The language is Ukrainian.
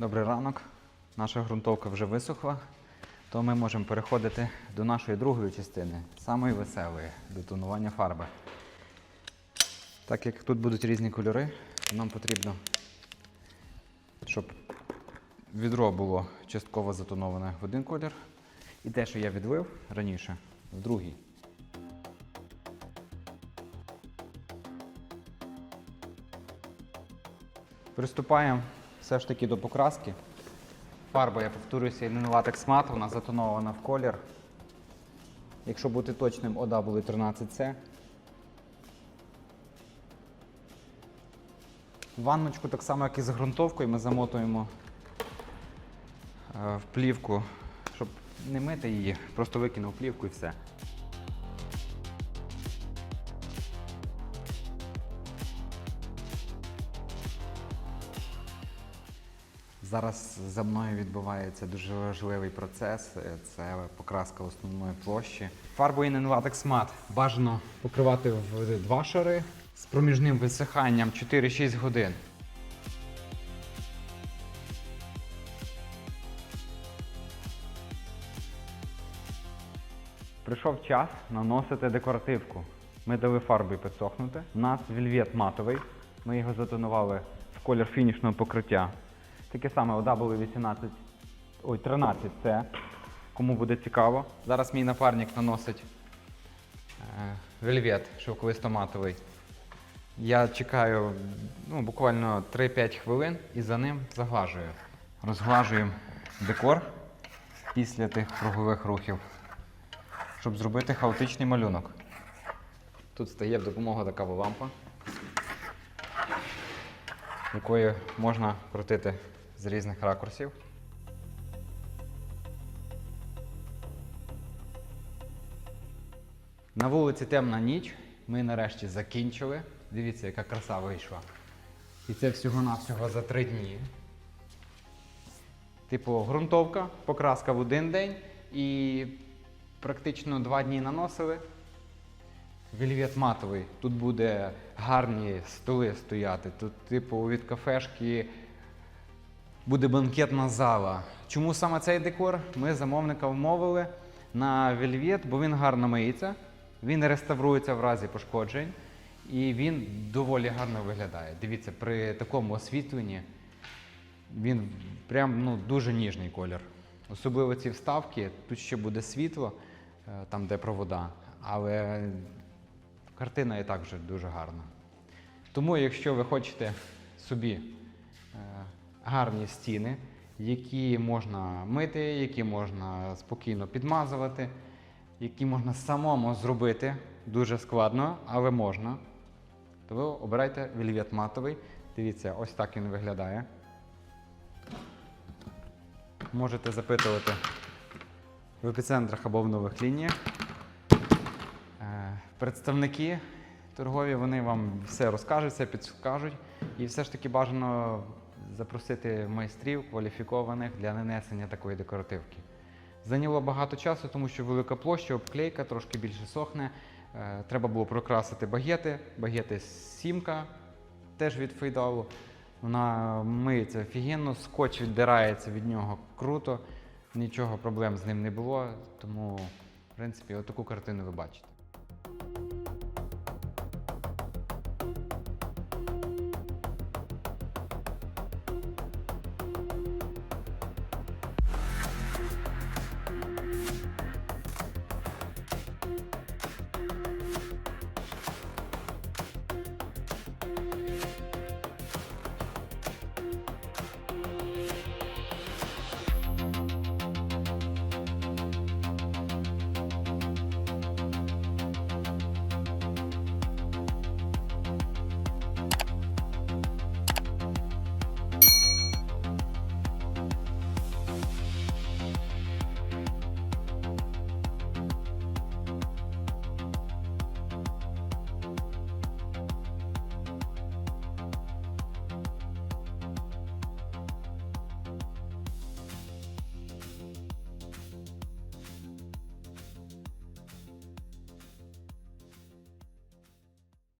Добрий ранок. Наша ґрунтовка вже висохла, то ми можемо переходити до нашої другої частини, самої веселої, до тонування фарби. Так як тут будуть різні кольори, нам потрібно, щоб відро було частково затоноване в один колір, і те, що я відлив раніше, в другий. Приступаємо все ж таки до покраски. Фарба, я повторююся, не латекс мат, вона затонована в колір. Якщо бути точним, ода були 13С. Ванночку, так само, як і з ґрунтовкою, ми замотуємо е, в плівку, щоб не мити її, просто викинув плівку і все. Зараз за мною відбувається дуже важливий процес. Це покраска основної площі. Фарбою латекс мат бажано покривати в два шари з проміжним висиханням 4-6 годин. Прийшов час наносити декоративку. Ми дали фарбі підсохнути. У нас вільвет матовий. Ми його затонували в колір фінішного покриття. Таке саме у W18, ой, 13C. Кому буде цікаво. Зараз мій напарник наносить е, вельвет шовковисто-матовий. Я чекаю ну, буквально 3-5 хвилин і за ним заглажую. Розглажуємо декор після тих кругових рухів, щоб зробити хаотичний малюнок. Тут стає в допомогу така лампа, якою можна крутити з різних ракурсів. На вулиці темна ніч. Ми нарешті закінчили. Дивіться, яка краса вийшла. І це всього-навсього за три дні. Типу, ґрунтовка, покраска в один день і практично два дні наносили. Вельвет матовий. Тут буде гарні столи стояти. Тут, типу, від кафешки буде банкетна зала. Чому саме цей декор? Ми замовника вмовили на вельвет, бо він гарно миється, він реставрується в разі пошкоджень і він доволі гарно виглядає. Дивіться, при такому освітленні він прям ну, дуже ніжний колір. Особливо ці вставки, тут ще буде світло, е, там де провода, але картина і так вже дуже гарна. Тому, якщо ви хочете собі е, гарні стіни, які можна мити, які можна спокійно підмазувати, які можна самому зробити дуже складно, але можна, то ви обирайте вельвет матовий. Дивіться, ось так він виглядає. Можете запитувати в епіцентрах або в нових лініях. Е, Представники торгові вони вам все розкажуть, все підскажуть. І все ж таки бажано запросити майстрів кваліфікованих для нанесення такої декоративки. Зайняло багато часу, тому що велика площа, обклейка, трошки більше сохне. Е, Треба було прокрасити багети. Багети сімка теж від фейдалу. Вона миється офігенно, скотч віддирається від нього круто. Нічого проблем з ним не було. Тому, в принципі, отаку картину ви бачите.